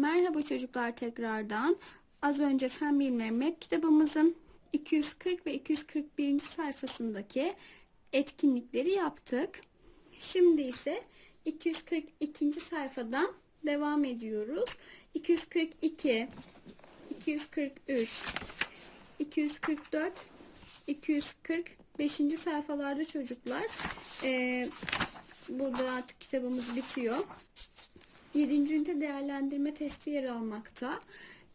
Merhaba çocuklar tekrardan. Az önce Fen Bilimleri MEP kitabımızın 240 ve 241. sayfasındaki etkinlikleri yaptık. Şimdi ise 242. sayfadan devam ediyoruz. 242, 243, 244, 245. sayfalarda çocuklar. Ee, burada artık kitabımız bitiyor. 7. ünite değerlendirme testi yer almakta.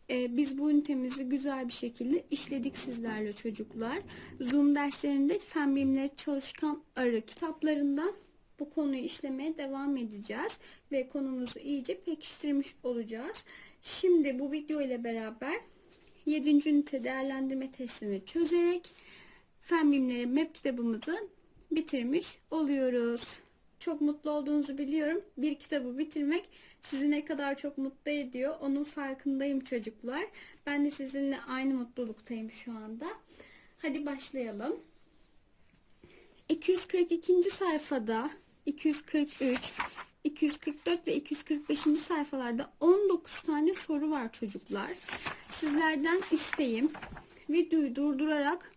Ee, biz bu ünitemizi güzel bir şekilde işledik sizlerle çocuklar. Zoom derslerinde fen bilimleri çalışkan arı kitaplarından bu konuyu işlemeye devam edeceğiz ve konumuzu iyice pekiştirmiş olacağız. Şimdi bu video ile beraber 7. ünite değerlendirme testini çözerek fen bilimleri MEP kitabımızı bitirmiş oluyoruz. Çok mutlu olduğunuzu biliyorum. Bir kitabı bitirmek sizi ne kadar çok mutlu ediyor. Onun farkındayım çocuklar. Ben de sizinle aynı mutluluktayım şu anda. Hadi başlayalım. 242. sayfada 243, 244 ve 245. sayfalarda 19 tane soru var çocuklar. Sizlerden isteğim videoyu durdurarak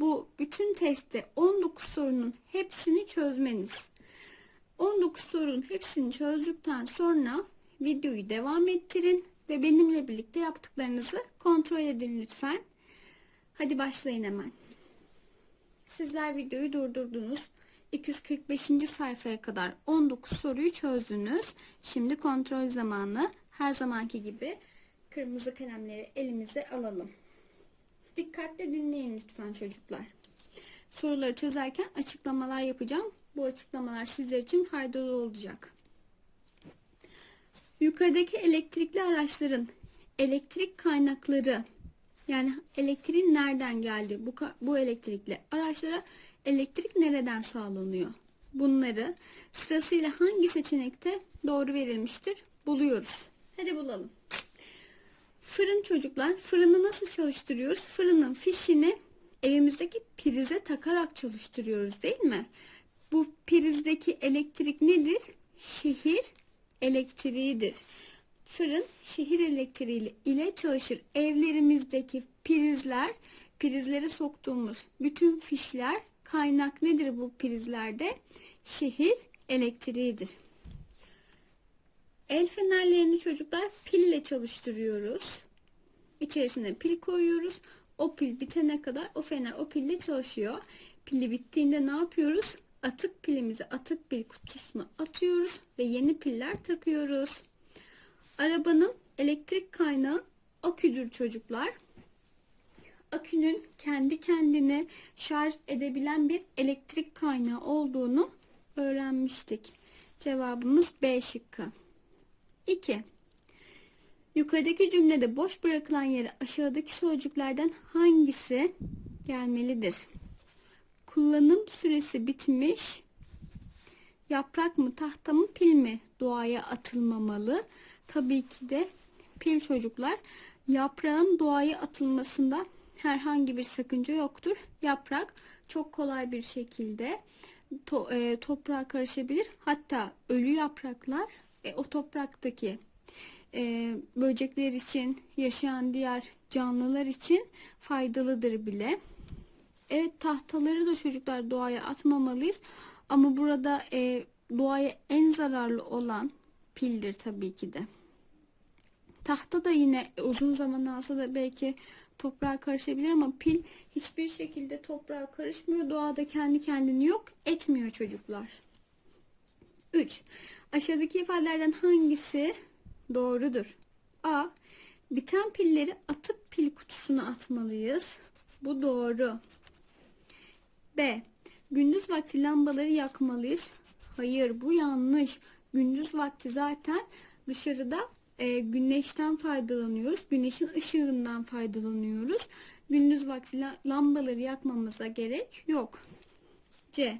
bu bütün testte 19 sorunun hepsini çözmeniz. 19 sorunun hepsini çözdükten sonra videoyu devam ettirin ve benimle birlikte yaptıklarınızı kontrol edin lütfen. Hadi başlayın hemen. Sizler videoyu durdurdunuz. 245. sayfaya kadar 19 soruyu çözdünüz. Şimdi kontrol zamanı. Her zamanki gibi kırmızı kalemleri elimize alalım. Dikkatle dinleyin lütfen çocuklar. Soruları çözerken açıklamalar yapacağım. Bu açıklamalar sizler için faydalı olacak. Yukarıdaki elektrikli araçların elektrik kaynakları yani elektriğin nereden geldi? Bu, bu elektrikli araçlara elektrik nereden sağlanıyor? Bunları sırasıyla hangi seçenekte doğru verilmiştir? Buluyoruz. Hadi bulalım. Fırın çocuklar. Fırını nasıl çalıştırıyoruz? Fırının fişini evimizdeki prize takarak çalıştırıyoruz değil mi? Bu prizdeki elektrik nedir? Şehir elektriğidir. Fırın şehir elektriği ile çalışır. Evlerimizdeki prizler, prizlere soktuğumuz bütün fişler kaynak nedir bu prizlerde? Şehir elektriğidir. El fenerlerini çocuklar pille çalıştırıyoruz. İçerisine pil koyuyoruz. O pil bitene kadar o fener o pille çalışıyor. Pili bittiğinde ne yapıyoruz? Atık pilimizi atık pil kutusuna atıyoruz ve yeni piller takıyoruz. Arabanın elektrik kaynağı aküdür çocuklar. Akünün kendi kendine şarj edebilen bir elektrik kaynağı olduğunu öğrenmiştik. Cevabımız B şıkkı. 2. Yukarıdaki cümlede boş bırakılan yere aşağıdaki sözcüklerden hangisi gelmelidir? Kullanım süresi bitmiş. Yaprak mı, tahta mı, pil mi doğaya atılmamalı? Tabii ki de pil çocuklar. Yaprağın doğaya atılmasında herhangi bir sakınca yoktur. Yaprak çok kolay bir şekilde to, e, toprağa karışabilir. Hatta ölü yapraklar e, o topraktaki e, böcekler için, yaşayan diğer canlılar için faydalıdır bile. Evet tahtaları da çocuklar doğaya atmamalıyız. Ama burada e, doğaya en zararlı olan pildir tabii ki de. Tahta da yine uzun zaman alsa da belki toprağa karışabilir ama pil hiçbir şekilde toprağa karışmıyor. Doğada kendi kendini yok etmiyor çocuklar. 3. Aşağıdaki ifadelerden hangisi doğrudur? A. Biten pilleri atıp pil kutusuna atmalıyız. Bu doğru. Gündüz vakti lambaları yakmalıyız. Hayır bu yanlış. Gündüz vakti zaten dışarıda e, güneşten faydalanıyoruz. Güneşin ışığından faydalanıyoruz. Gündüz vakti lambaları yakmamıza gerek yok. C.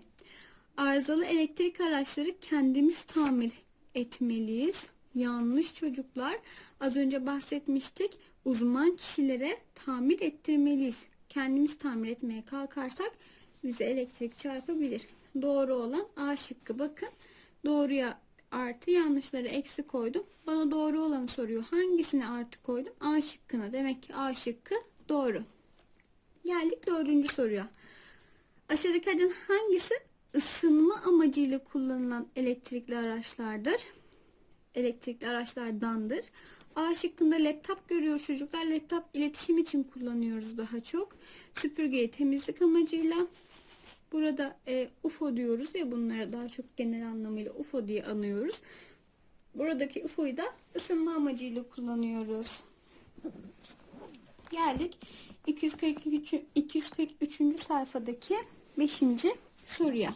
Arızalı elektrik araçları kendimiz tamir etmeliyiz. Yanlış çocuklar. Az önce bahsetmiştik. Uzman kişilere tamir ettirmeliyiz. Kendimiz tamir etmeye kalkarsak bize elektrik çarpabilir. Doğru olan A şıkkı. Bakın doğruya artı yanlışları eksi koydum. Bana doğru olanı soruyor. Hangisine artı koydum? A şıkkına. Demek ki A şıkkı doğru. Geldik dördüncü soruya. Aşağıdakilerden hangisi ısınma amacıyla kullanılan elektrikli araçlardır? Elektrikli araçlardandır. A şıkkında laptop görüyoruz çocuklar. Laptop iletişim için kullanıyoruz daha çok. Süpürgeyi temizlik amacıyla. Burada e, UFO diyoruz ya bunlara daha çok genel anlamıyla UFO diye anıyoruz. Buradaki UFO'yu da ısınma amacıyla kullanıyoruz. Geldik 243. 243. sayfadaki 5. soruya.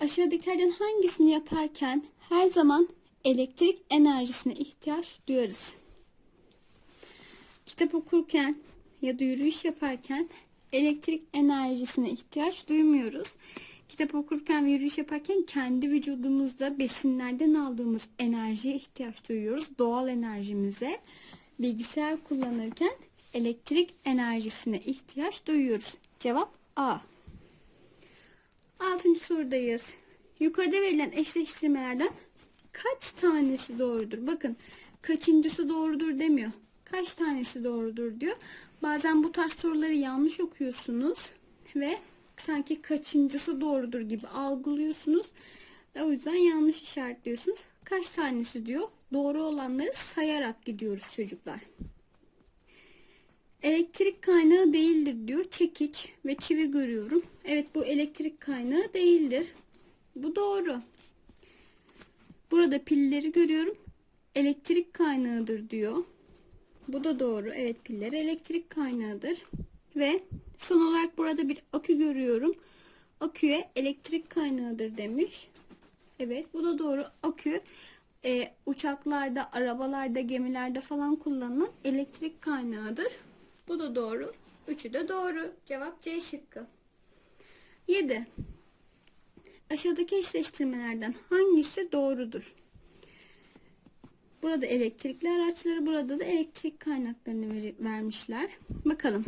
Aşağıdakilerden hangisini yaparken her zaman elektrik enerjisine ihtiyaç duyarız? Kitap okurken ya da yürüyüş yaparken elektrik enerjisine ihtiyaç duymuyoruz. Kitap okurken ve yürüyüş yaparken kendi vücudumuzda besinlerden aldığımız enerjiye ihtiyaç duyuyoruz. Doğal enerjimize. Bilgisayar kullanırken elektrik enerjisine ihtiyaç duyuyoruz. Cevap A. Altıncı sorudayız. Yukarıda verilen eşleştirmelerden kaç tanesi doğrudur? Bakın kaçıncısı doğrudur demiyor. Kaç tanesi doğrudur diyor. Bazen bu tarz soruları yanlış okuyorsunuz ve sanki kaçıncısı doğrudur gibi algılıyorsunuz. Ve o yüzden yanlış işaretliyorsunuz. Kaç tanesi diyor. Doğru olanları sayarak gidiyoruz çocuklar. Elektrik kaynağı değildir diyor. Çekiç ve çivi görüyorum. Evet bu elektrik kaynağı değildir. Bu doğru. Burada pilleri görüyorum. Elektrik kaynağıdır diyor. Bu da doğru. Evet piller elektrik kaynağıdır. Ve son olarak burada bir akü görüyorum. Aküye elektrik kaynağıdır demiş. Evet bu da doğru. Akü e, uçaklarda, arabalarda, gemilerde falan kullanılan elektrik kaynağıdır. Bu da doğru. Üçü de doğru. Cevap C şıkkı. 7. Aşağıdaki eşleştirmelerden hangisi doğrudur? Burada elektrikli araçları, burada da elektrik kaynaklarını ver- vermişler. Bakalım.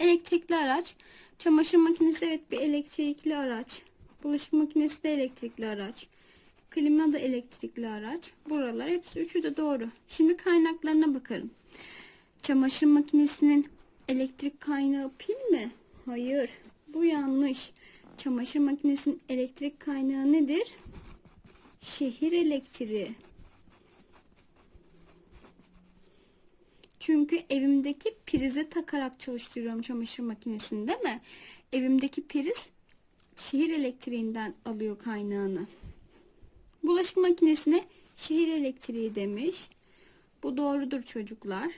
Elektrikli araç, çamaşır makinesi evet bir elektrikli araç. Bulaşık makinesi de elektrikli araç. Klima da elektrikli araç. Buralar hepsi üçü de doğru. Şimdi kaynaklarına bakalım. Çamaşır makinesinin elektrik kaynağı pil mi? Hayır. Bu yanlış. Çamaşır makinesinin elektrik kaynağı nedir? Şehir elektriği. Çünkü evimdeki prize takarak çalıştırıyorum çamaşır makinesini değil mi? Evimdeki priz şehir elektriğinden alıyor kaynağını. Bulaşık makinesine şehir elektriği demiş. Bu doğrudur çocuklar.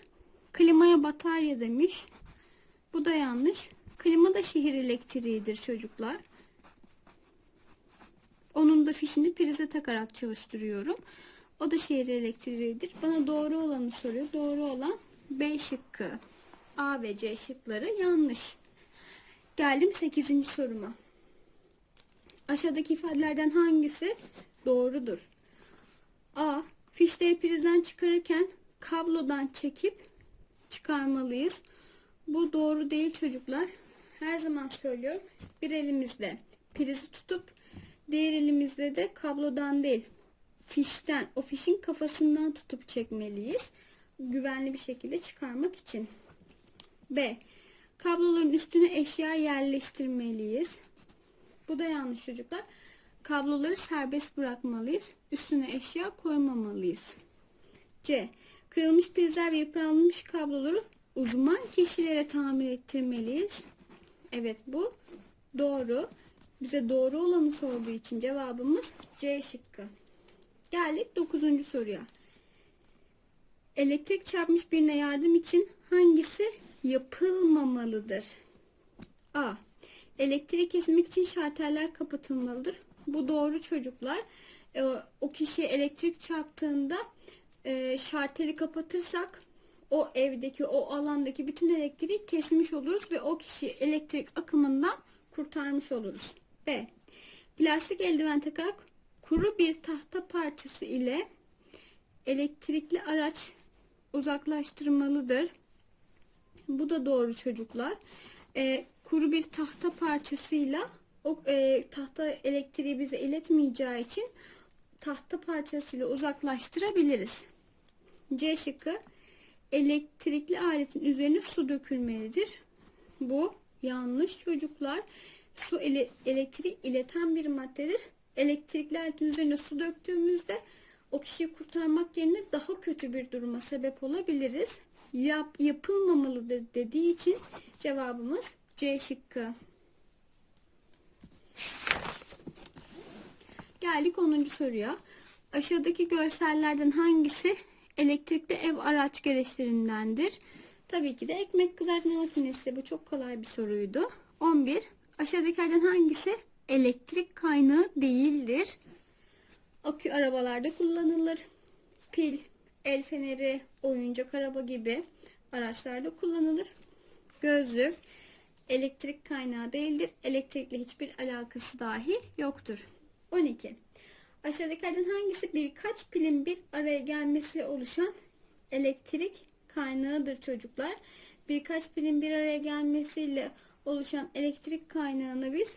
Klimaya batarya demiş. Bu da yanlış. Klima da şehir elektriğidir çocuklar. Onun da fişini prize takarak çalıştırıyorum. O da şehir elektriğidir. Bana doğru olanı soruyor. Doğru olan B şıkkı. A ve C şıkları yanlış. Geldim 8. soruma. Aşağıdaki ifadelerden hangisi doğrudur? A. Fişleri prizden çıkarırken kablodan çekip çıkarmalıyız. Bu doğru değil çocuklar. Her zaman söylüyorum. Bir elimizde prizi tutup diğer elimizde de kablodan değil fişten o fişin kafasından tutup çekmeliyiz. Güvenli bir şekilde çıkarmak için. B. Kabloların üstüne eşya yerleştirmeliyiz. Bu da yanlış çocuklar. Kabloları serbest bırakmalıyız. Üstüne eşya koymamalıyız. C. Kırılmış prizler ve yıpranmış kabloları uzman kişilere tamir ettirmeliyiz. Evet bu doğru. Bize doğru olanı sorduğu için cevabımız C şıkkı. Geldik 9. soruya. Elektrik çarpmış birine yardım için hangisi yapılmamalıdır? A. Elektrik kesmek için şarteller kapatılmalıdır. Bu doğru çocuklar. E, o kişiye elektrik çarptığında e, şarteli kapatırsak o evdeki o alandaki bütün elektriği kesmiş oluruz ve o kişi elektrik akımından kurtarmış oluruz. B. Plastik eldiven takarak kuru bir tahta parçası ile elektrikli araç uzaklaştırmalıdır. Bu da doğru çocuklar. Ee, kuru bir tahta parçasıyla o e, tahta elektriği bize iletmeyeceği için tahta parçasıyla uzaklaştırabiliriz. C şıkkı elektrikli aletin üzerine su dökülmelidir. Bu yanlış çocuklar. Su ele, elektriği ileten bir maddedir. Elektrikli aletin üzerine su döktüğümüzde o kişiyi kurtarmak yerine daha kötü bir duruma sebep olabiliriz. Yap, yapılmamalıdır dediği için cevabımız C şıkkı. Geldik 10. soruya. Aşağıdaki görsellerden hangisi elektrikli ev araç gereçlerindendir? Tabii ki de ekmek kızartma makinesi. Bu çok kolay bir soruydu. 11. Aşağıdakilerden hangisi elektrik kaynağı değildir? Akü arabalarda kullanılır. Pil, el feneri, oyuncak araba gibi araçlarda kullanılır. Gözlük elektrik kaynağı değildir. Elektrikle hiçbir alakası dahi yoktur. 12. Aşağıdakilerden hangisi birkaç pilin bir araya gelmesiyle oluşan elektrik kaynağıdır çocuklar? Birkaç pilin bir araya gelmesiyle oluşan elektrik kaynağını biz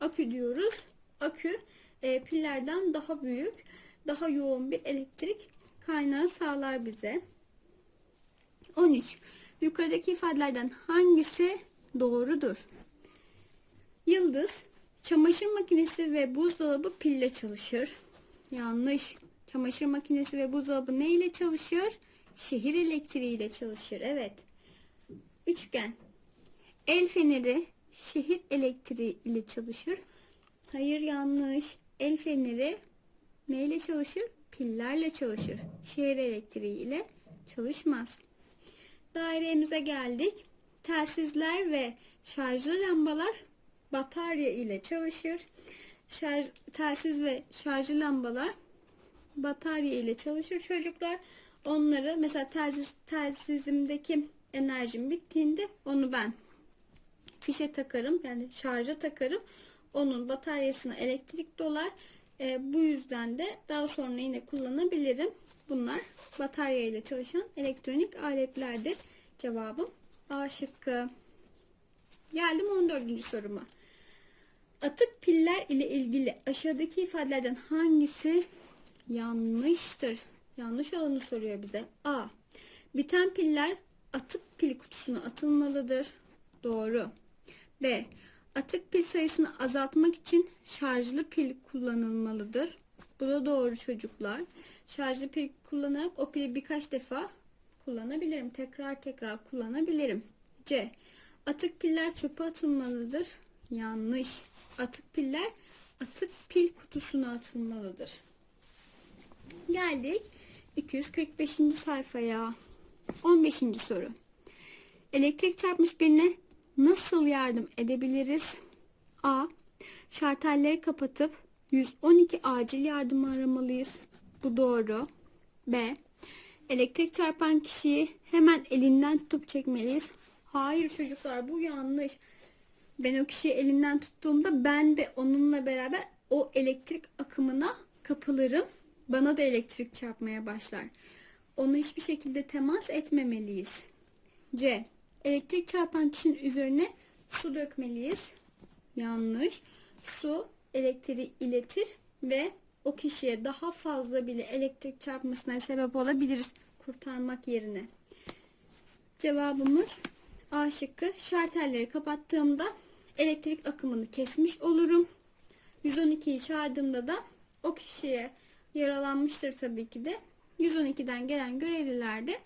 akü diyoruz. Akü e, pillerden daha büyük, daha yoğun bir elektrik kaynağı sağlar bize. 13. Yukarıdaki ifadelerden hangisi doğrudur? Yıldız, çamaşır makinesi ve buzdolabı pille çalışır. Yanlış. Çamaşır makinesi ve buzdolabı ne ile çalışır? Şehir elektriği ile çalışır. Evet. Üçgen. El feneri şehir elektriği ile çalışır. Hayır yanlış. El feneri ne ile çalışır? Pillerle çalışır. Şehir elektriği ile çalışmaz. Dairemize geldik. Telsizler ve şarjlı lambalar batarya ile çalışır. Şarj, telsiz ve şarjlı lambalar batarya ile çalışır çocuklar. Onları mesela telsiz, telsizimdeki enerjim bittiğinde onu ben fişe takarım yani şarja takarım. Onun bataryasına elektrik dolar. E, bu yüzden de daha sonra yine kullanabilirim. Bunlar batarya ile çalışan elektronik aletlerdir. Cevabım A şıkkı. Geldim 14. soruma. Atık piller ile ilgili aşağıdaki ifadelerden hangisi yanlıştır? Yanlış olanı soruyor bize. A. Biten piller atık pil kutusuna atılmalıdır. Doğru. B. Atık pil sayısını azaltmak için şarjlı pil kullanılmalıdır. Bu da doğru çocuklar. Şarjlı pil kullanarak o pili birkaç defa kullanabilirim. Tekrar tekrar kullanabilirim. C. Atık piller çöpe atılmalıdır. Yanlış. Atık piller atık pil kutusuna atılmalıdır. Geldik 245. sayfaya. 15. soru. Elektrik çarpmış birine nasıl yardım edebiliriz? A. Şartelleri kapatıp 112 acil yardım aramalıyız. Bu doğru. B. Elektrik çarpan kişiyi hemen elinden tutup çekmeliyiz. Hayır çocuklar bu yanlış. Ben o kişiyi elinden tuttuğumda ben de onunla beraber o elektrik akımına kapılırım. Bana da elektrik çarpmaya başlar. Onu hiçbir şekilde temas etmemeliyiz. C. Elektrik çarpan kişinin üzerine su dökmeliyiz. Yanlış. Su elektriği iletir ve o kişiye daha fazla bile elektrik çarpmasına sebep olabiliriz kurtarmak yerine. Cevabımız A şıkkı. Şartelleri kapattığımda elektrik akımını kesmiş olurum. 112'yi çağırdığımda da o kişiye yaralanmıştır tabii ki de. 112'den gelen görevliler de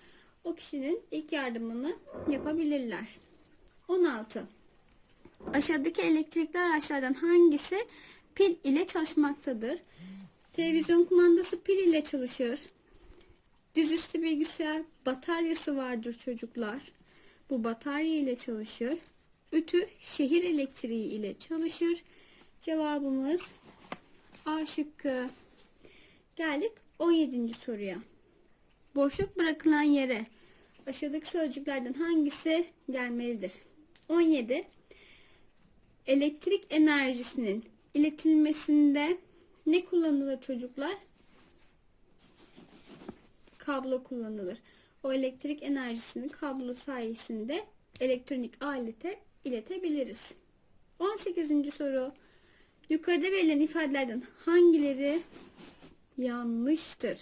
o kişinin ilk yardımını yapabilirler. 16. Aşağıdaki elektrikli araçlardan hangisi pil ile çalışmaktadır? Televizyon kumandası pil ile çalışır. Dizüstü bilgisayar bataryası vardır çocuklar. Bu batarya ile çalışır. Ütü şehir elektriği ile çalışır. Cevabımız A şıkkı. Geldik 17. soruya. Boşluk bırakılan yere aşağıdaki sözcüklerden hangisi gelmelidir? 17. Elektrik enerjisinin iletilmesinde ne kullanılır çocuklar? Kablo kullanılır. O elektrik enerjisini kablo sayesinde elektronik alete iletebiliriz. 18. soru. Yukarıda verilen ifadelerden hangileri yanlıştır?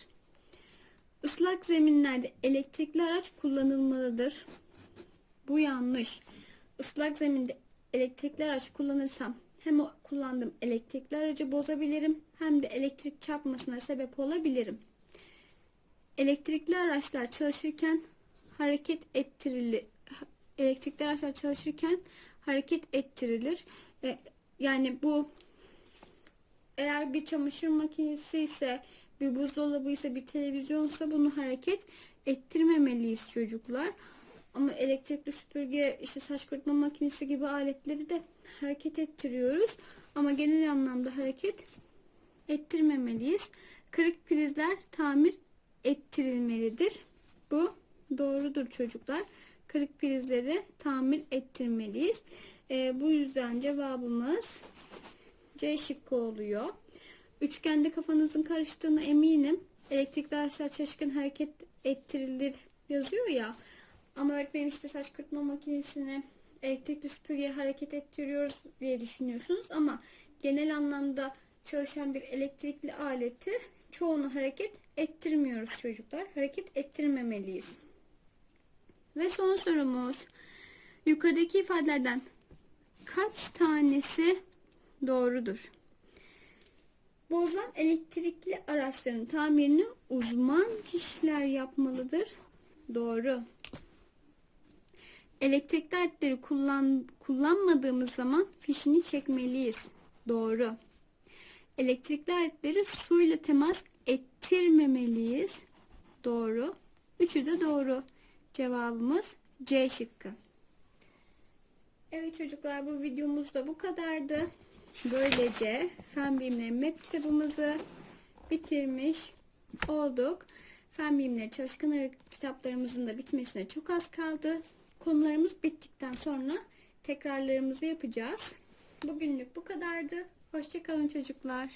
Islak zeminlerde elektrikli araç kullanılmalıdır. Bu yanlış. Islak zeminde elektrikli araç kullanırsam hem o kullandığım elektrikli aracı bozabilirim hem de elektrik çarpmasına sebep olabilirim. Elektrikli araçlar çalışırken hareket ettirilir. Elektrikli araçlar çalışırken hareket ettirilir. Yani bu eğer bir çamaşır makinesi ise bir buzdolabı ise bir televizyonsa bunu hareket ettirmemeliyiz çocuklar. Ama elektrikli süpürge, işte saç kurutma makinesi gibi aletleri de hareket ettiriyoruz. Ama genel anlamda hareket ettirmemeliyiz. Kırık prizler tamir ettirilmelidir. Bu doğrudur çocuklar. Kırık prizleri tamir ettirmeliyiz. Ee, bu yüzden cevabımız C şıkkı oluyor. Üçgende kafanızın karıştığına eminim. Elektrikli araçlar çalışırken hareket ettirilir yazıyor ya. Ama öğretmenim işte saç kurutma makinesini elektrikli süpürgeye hareket ettiriyoruz diye düşünüyorsunuz. Ama genel anlamda çalışan bir elektrikli aleti çoğunu hareket ettirmiyoruz çocuklar. Hareket ettirmemeliyiz. Ve son sorumuz. Yukarıdaki ifadelerden kaç tanesi doğrudur? Bozulan elektrikli araçların tamirini uzman kişiler yapmalıdır. Doğru. Elektrikli aletleri kullan, kullanmadığımız zaman fişini çekmeliyiz. Doğru. Elektrikli aletleri suyla temas ettirmemeliyiz. Doğru. Üçü de doğru. Cevabımız C şıkkı. Evet çocuklar bu videomuz da bu kadardı. Böylece fen bilimleri map kitabımızı bitirmiş olduk. Fen bilimleri çalışkan arı kitaplarımızın da bitmesine çok az kaldı. Konularımız bittikten sonra tekrarlarımızı yapacağız. Bugünlük bu kadardı. Hoşçakalın çocuklar.